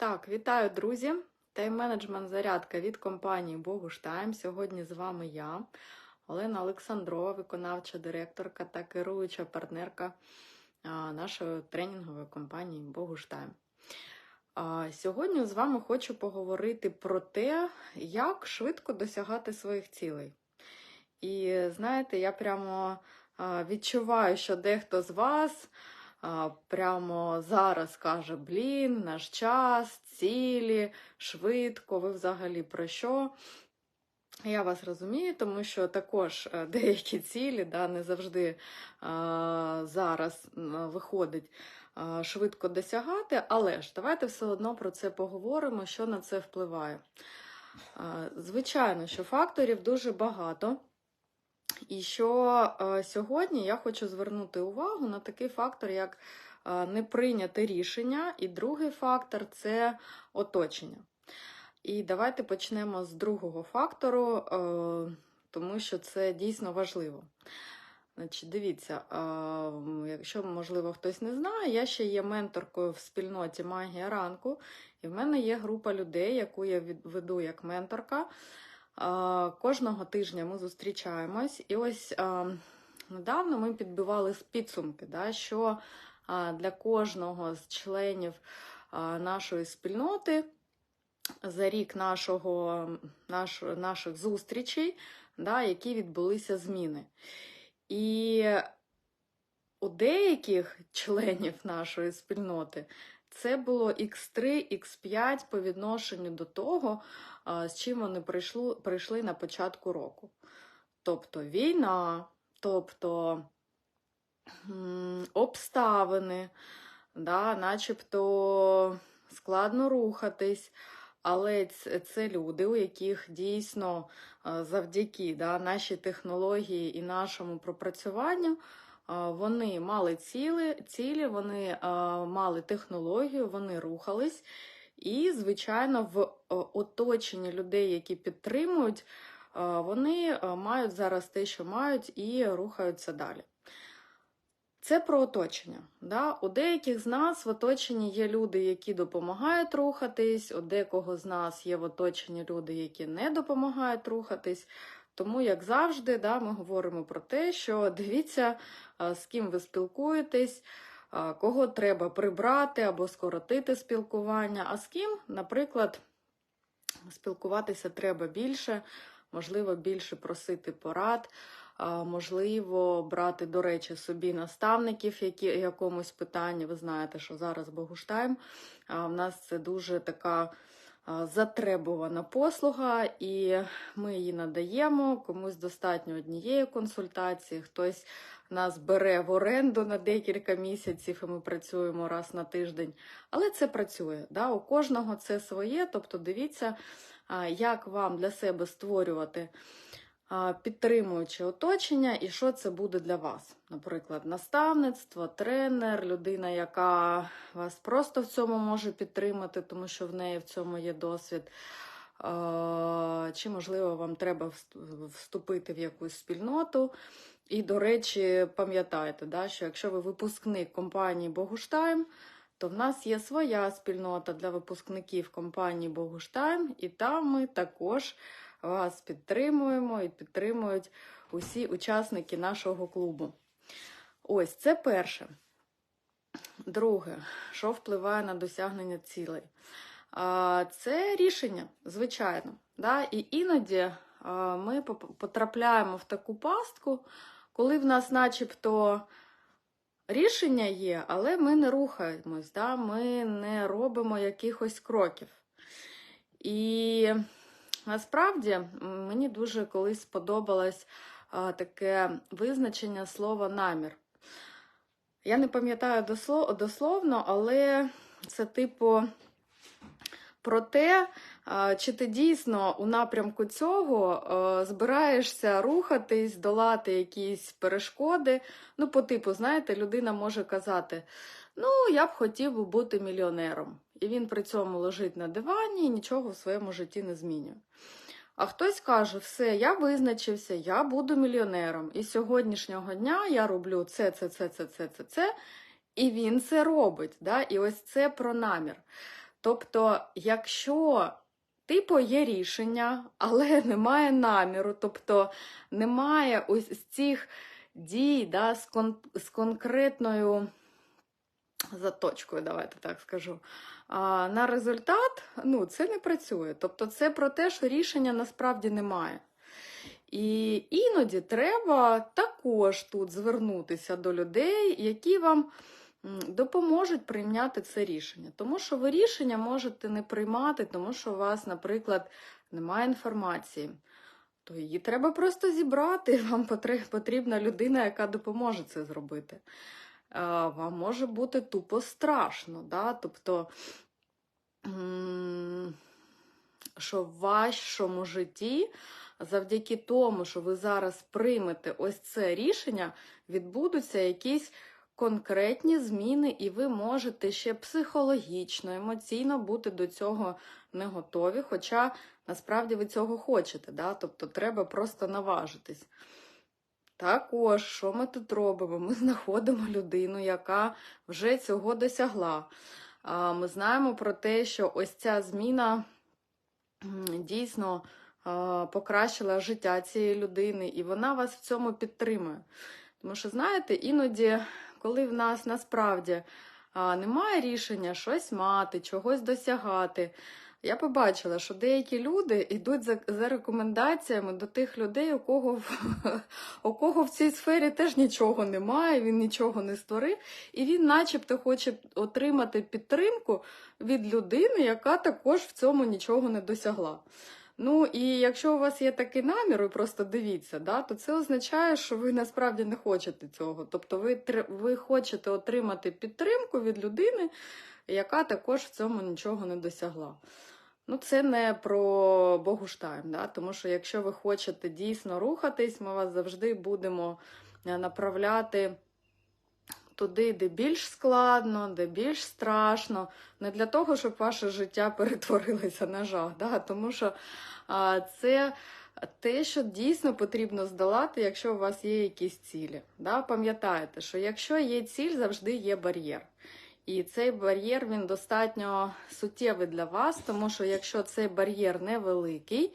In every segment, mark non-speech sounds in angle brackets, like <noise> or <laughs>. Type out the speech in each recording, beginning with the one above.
Так, вітаю, друзі! Тайм-менеджмент зарядка від компанії Богуштайм. Сьогодні з вами я, Олена Олександрова, виконавча директорка та керуюча партнерка нашої тренінгової компанії Богуштайм. Сьогодні з вами хочу поговорити про те, як швидко досягати своїх цілей. І знаєте, я прямо відчуваю, що дехто з вас прямо зараз каже: Блін, наш час, цілі, швидко, ви взагалі про що? Я вас розумію, тому що також е, <laughs> деякі цілі да, не завжди а, зараз виходить а, швидко досягати, але ж давайте все одно про це поговоримо, що на це впливає. А, Звичайно, що факторів дуже багато. І що е, сьогодні я хочу звернути увагу на такий фактор, як е, не прийняте рішення, і другий фактор це оточення. І давайте почнемо з другого фактору, е, тому що це дійсно важливо. Значить, дивіться, якщо, можливо, хтось не знає, я ще є менторкою в спільноті Магія ранку, і в мене є група людей, яку я веду як менторка. Кожного тижня ми зустрічаємось, і ось недавно ми підбивали підсумки, да, що для кожного з членів нашої спільноти за рік нашого, наш, наших зустрічей, да, які відбулися зміни. І у деяких членів нашої спільноти це було X3, X5 по відношенню до того, з чим вони прийшли, прийшли на початку року. Тобто війна, тобто обставини, да, начебто складно рухатись, але це, люди, у яких дійсно завдяки да, нашій технології і нашому пропрацюванню вони мали цілі, цілі вони мали технологію, вони рухались. І, звичайно, в е, оточенні людей, які підтримують, е, вони е, мають зараз те, що мають, і рухаються далі. Це про оточення. Да? У деяких з нас в оточенні є люди, які допомагають рухатись, у декого з нас є в оточенні люди, які не допомагають рухатись. Тому, як завжди, да, ми говоримо про те, що дивіться, з ким ви спілкуєтесь, кого треба прибрати або скоротити спілкування, а з ким, наприклад, спілкуватися треба більше, можливо, більше просити порад, можливо, брати, до речі, собі наставників які, якомусь питанні. Ви знаєте, що зараз Богуштайм, в нас це дуже така затребувана послуга, і ми її надаємо. Комусь достатньо однієї консультації, хтось нас бере в оренду на декілька місяців, і ми працюємо раз на тиждень. Але це працює. Да? У кожного це своє. Тобто дивіться, як вам для себе створювати підтримуюче оточення і що це буде для вас. Наприклад, наставництво, тренер, людина, яка вас просто в цьому може підтримати, тому що в неї в цьому є досвід. Чи, можливо, вам треба вступити в якусь спільноту. І, до речі, пам'ятайте, да, що якщо ви випускник компанії Богуштайм, то в нас є своя спільнота для випускників компанії Богуштайм, і там ми також вас підтримуємо і підтримують усі учасники нашого клубу. Ось це перше. Друге, що впливає на досягнення цілей? Це рішення, звичайно. Да? І іноді ми потрапляємо в таку пастку, коли в нас начебто рішення є, але ми не рухаємось, да? ми не робимо якихось кроків. І насправді мені дуже колись сподобалось таке визначення слова намір. Я не пам'ятаю досло- дословно, але це типу про те, чи ти дійсно у напрямку цього е, збираєшся рухатись, долати якісь перешкоди. Ну, по типу, знаєте, людина може казати: Ну, я б хотів бути мільйонером. І він при цьому лежить на дивані і нічого в своєму житті не змінює. А хтось каже, все, я визначився, я буду мільйонером. І з сьогоднішнього дня я роблю це, це, це, це, це, це, це. І він це робить. Да? І ось це про намір. Тобто, якщо типу є рішення, але <laughs> немає наміру, тобто немає ось цих дій да, з, кон з конкретною заточкою, давайте так скажу. А, На результат ну, це не працює. Тобто, це про те, що рішення насправді немає. І іноді треба також тут звернутися до людей, які вам допоможуть прийняти це рішення. Тому що ви рішення можете не приймати, тому що у вас, наприклад, немає інформації. То її треба просто зібрати. <laughs> Вам потрібна людина, яка допоможе це зробити. Вам може бути тупо страшно. Да? Тобто, що в вашому житті завдяки тому, що ви зараз приймете ось це рішення, відбудуться якісь конкретні зміни, і ви можете ще психологічно, емоційно бути до цього не готові. Хоча насправді ви цього хочете. Да? Тобто треба просто наважитись. Також, що ми тут робимо? Ми знаходимо людину, яка вже цього досягла. Ми знаємо про те, що ось ця зміна дійсно покращила життя цієї людини, і вона вас в цьому підтримує. Тому що, знаєте, іноді, коли в нас насправді немає рішення щось мати, чогось досягати, я побачила, що деякі люди йдуть за за рекомендаціями до тих людей, у кого <laughs> у кого в цій сфері теж нічого немає, він нічого не створив, і він, начебто, хоче отримати підтримку від людини, яка також в цьому нічого не досягла. Ну і якщо у вас є такий намір, ви просто дивіться, да, то це означає, що ви насправді не хочете цього. Тобто ви ви хочете отримати підтримку від людини, яка також в цьому нічого не досягла. Ну, це не про Богуштайм, да? тому що якщо ви хочете дійсно рухатись, ми вас завжди будемо е, направляти туди, де більш складно, де більш страшно, не для того, щоб ваше життя перетворилося на жах. Да? Тому що а, це те, що дійсно потрібно здолати, якщо у вас є якісь цілі. Да? Пам'ятайте, що якщо є ціль, завжди є бар'єр. І цей бар'єр він достатньо суттєвий для вас, тому що якщо цей бар'єр невеликий,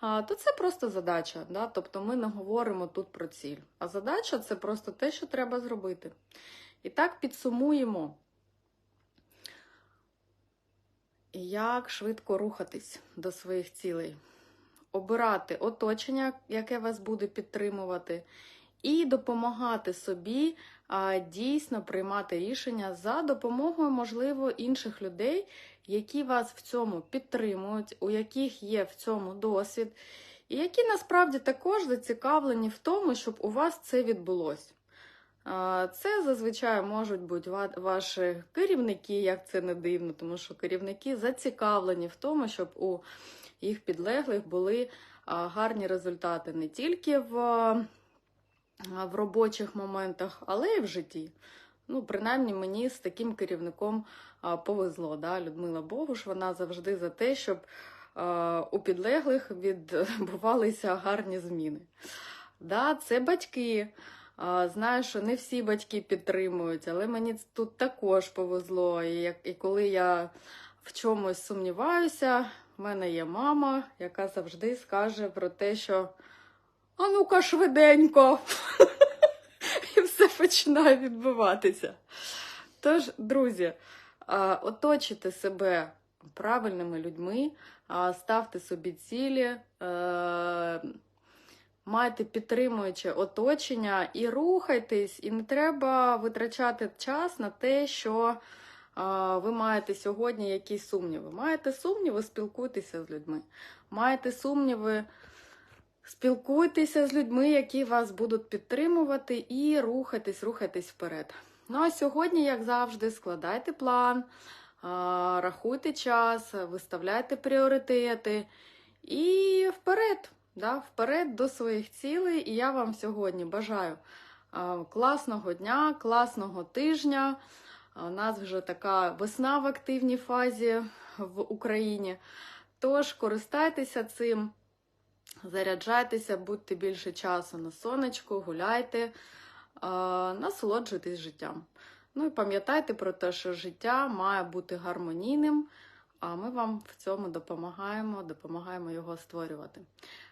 то це просто задача. Да? Тобто ми не говоримо тут про ціль. А задача це просто те, що треба зробити. І так підсумуємо, як швидко рухатись до своїх цілей, обирати оточення, яке вас буде підтримувати, і допомагати собі а, дійсно приймати рішення за допомогою, можливо, інших людей, які вас в цьому підтримують, у яких є в цьому досвід, і які насправді також зацікавлені в тому, щоб у вас це відбулося. Це зазвичай можуть бути ваші керівники, як це не дивно, тому що керівники зацікавлені в тому, щоб у їх підлеглих були гарні результати не тільки в в робочих моментах, але й в житті. Ну, принаймні мені з таким керівником повезло. Да? Людмила Богуш, вона завжди за те, щоб у підлеглих відбувалися гарні зміни. Да, Це батьки. Знаю, що не всі батьки підтримують, але мені тут також повезло. І, як, і коли я в чомусь сумніваюся, в мене є мама, яка завжди скаже про те, що а ну-ка швиденько, <laughs> і все починає відбуватися. Тож, друзі, оточите себе правильними людьми, ставте собі цілі. Майте підтримуюче оточення і рухайтесь, і не треба витрачати час на те, що ви маєте сьогодні якісь сумніви. Маєте сумніви, спілкуйтеся з людьми. Маєте сумніви, спілкуйтеся з людьми, які вас будуть підтримувати, і рухайтесь, рухайтесь вперед. Ну а сьогодні, як завжди, складайте план, рахуйте час, виставляйте пріоритети і вперед да, вперед до своїх цілей. І я вам сьогодні бажаю класного дня, класного тижня. У нас вже така весна в активній фазі в Україні. Тож користайтеся цим, заряджайтеся, будьте більше часу на сонечку, гуляйте, насолоджуйтесь життям. Ну і пам'ятайте про те, що життя має бути гармонійним, А ми вам в цьому допомагаємо, допомагаємо його створювати.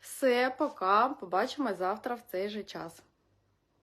Все, пока. Побачимо завтра в цей же час.